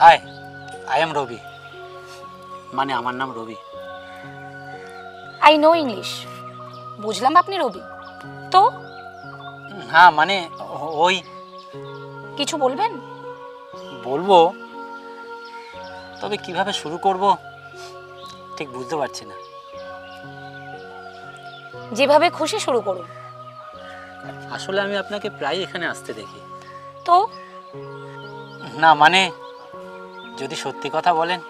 Hi I am রবি মানে আমার নাম রবি আই নো ইংলিশ বুঝলাম আপনি রবি তো? হ্যাঁ মানে ওই কিছু বলবেন? বলব। তবে কীভাবে শুরু করব? ঠিক বুঝতে পারছি না। যেভাবে খুশি শুরু করুন। আসলে আমি আপনাকে প্রায় এখানে আসতে দেখি। তো? না মানে যদি সত্যি কথা বলেন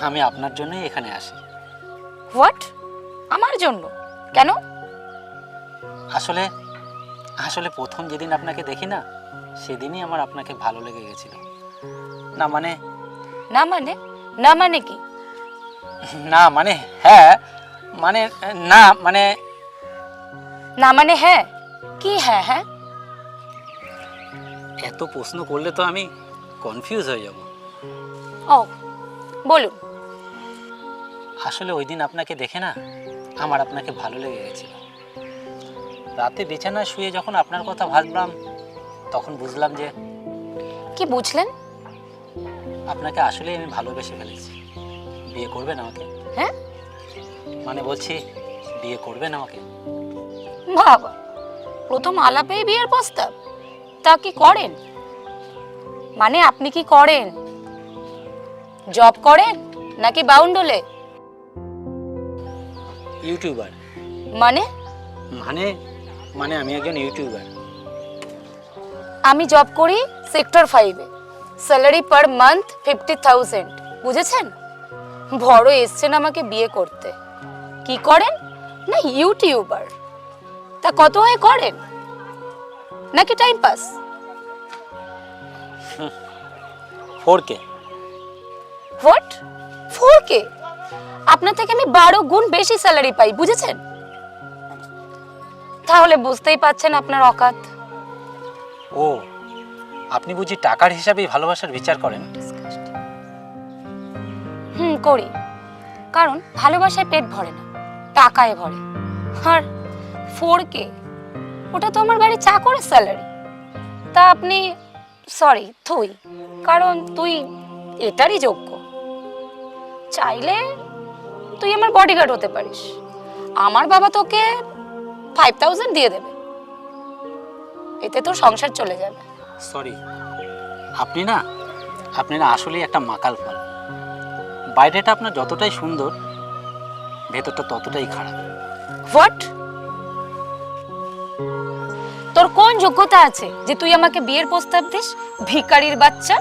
আমি আপনার জন্যই এখানে আসি। হোয়াট আমার জন্য? কেন? আসলে আসলে প্রথম যেদিন আপনাকে দেখি না সেদিনই আমার আপনাকে ভালো লেগে গেছিল। না মানে? না মানে? না মানে কি? না মানে হ্যাঁ মানে না মানে? না মানে হ্যাঁ? কি হ্যাঁ হ্যাঁ? এত প্রশ্ন করলে তো আমি কনফিউজ হয়ে যাব। ও বলুন। আসলে ওই দিন আপনাকে দেখে না আমার আপনাকে ভালো লেগে গেছিল। রাতে বিছানায় শুয়ে যখন আপনার কথা ভাবলাম তখন বুঝলাম যে কি বুঝলেন? আপনাকে আসলেই আমি ভালোবেসে ফেলেছি। বিয়ে করবেন আমাকে? হ্যাঁ? মানে বলছি বিয়ে করবেন আমাকে? বাবা প্রথম আলাপেই বিয়ের প্রস্তাব। তা কি করেন? মানে আপনি কি করেন? জব করেন নাকি বাউন্ডলে ইউটিউবার। মানে? মানে মানে আমি একজন ইউটিউবার। আমি জব করি সেক্টর ফাইভে। Salary per month fifty thousand. বুঝেছেন? বড় এসছেন আমাকে বিয়ে করতে। কি করেন? না ইউটিউবার। তা কত হয় করেন? নাকি time pass? Four K what four K আপনার থেকে আমি বারো গুণ বেশি স্যালারি পাই বুঝেছেন? তাহলে বুঝতেই পাচ্ছেন আপনার অকাত। ও আপনি বুঝি টাকার হিসাবেই ভালোবাসার বিচার করেন? হুম করি। কারণ ভালোবাসায় পেট ভরে না টাকায় ভরে। আর ফোর কে ওটা তো আমার বাড়ির চাকরের স্যালারি তা আপনি সরি তুই। কারণ তুই এটারই যোগ্য। চাইলে তুই আমার বডিগার্ড হতে পারিস। আমার বাবা তোকে ফাইভ থাউজেন্ড দিয়ে দেবে। এতে তোর সংসার চলে যাবে। সরি আপনি না আপনি না আসলেই একটা মাকাল ফল বাইরেটা আপনার যতটাই সুন্দর ভেতরটা ততটাই খারাপ। হোয়াট তোর কোন যোগ্যতা আছে যে তুই আমাকে বিয়ের প্রস্তাব দিস? ভিকারির বাচ্চা?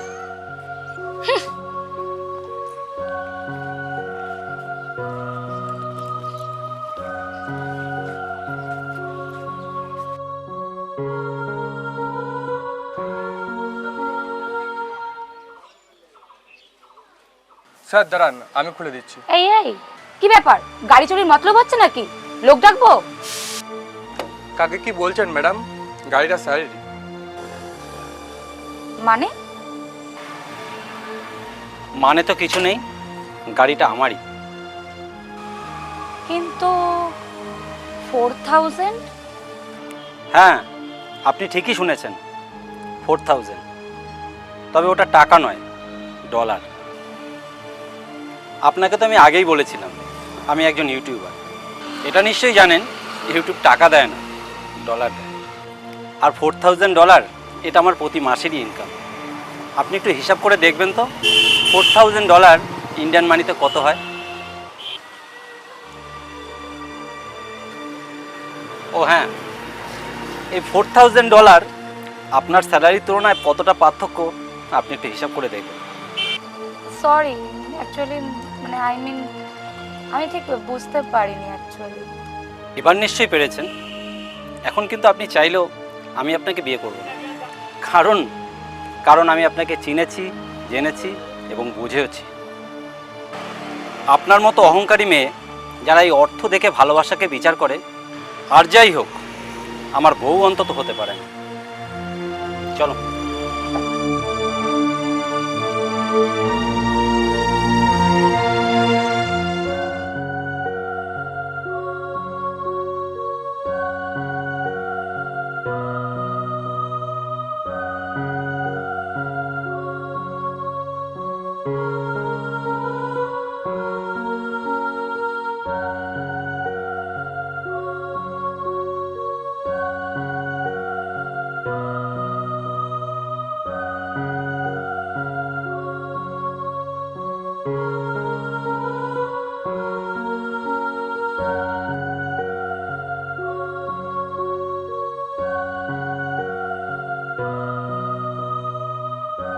স্যার দাঁড়ান আমি খুলে দিচ্ছি। এই এই কি ব্যাপার? গাড়ি চুরির মতলব হচ্ছে নাকি? লোক ডাকবো? কাকে কি বলছেন ম্যাডাম? গাড়িটা স্যারেরই। মানে? মানে তো কিছু নেই গাড়িটা আমারই। কিন্তু ফোর থাউজেন্ড? হ্যাঁ আপনি ঠিকই শুনেছেন ফোর থাউজেন্ড। তবে ওটা টাকা নয় ডলার। আপনাকে তো আমি আগেই বলেছিলাম, আমি একজন ইউটিউবার। এটা নিশ্চয়ই জানেন, ইউটিউব টাকা দেয় না ডলার আর ফোর থাউজেন্ড ডলার এটা আমার প্রতি মাসেরই ইনকাম আপনি একটু হিসাব করে দেখবেন তো ফোর থাউজেন্ড ডলার ইন্ডিয়ান মানিতে কত হয়? ও হ্যাঁ এই ফোর থাউজেন্ড ডলার আপনার স্যালারির তুলনায় কতটা পার্থক্য, আপনি একটু হিসাব করে দেখবেন। সরি অ্যাকচুয়ালি মানে আই মিন আমি ঠিক বুঝতে পারিনি অ্যাকচুয়ালি এবার নিশ্চয়ই পেরেছেন। এখন কিন্তু আপনি চাইলেও আমি আপনাকে বিয়ে করব কারণ কারণ আমি আপনাকে চিনেছি, জেনেছি এবং বুঝেওছি। আপনার মতো অহংকারী মেয়ে যারা এই অর্থ দেখে ভালোবাসাকে বিচার করে, আর যাই হোক, আমার বউ অন্তত হতে পারে চলো।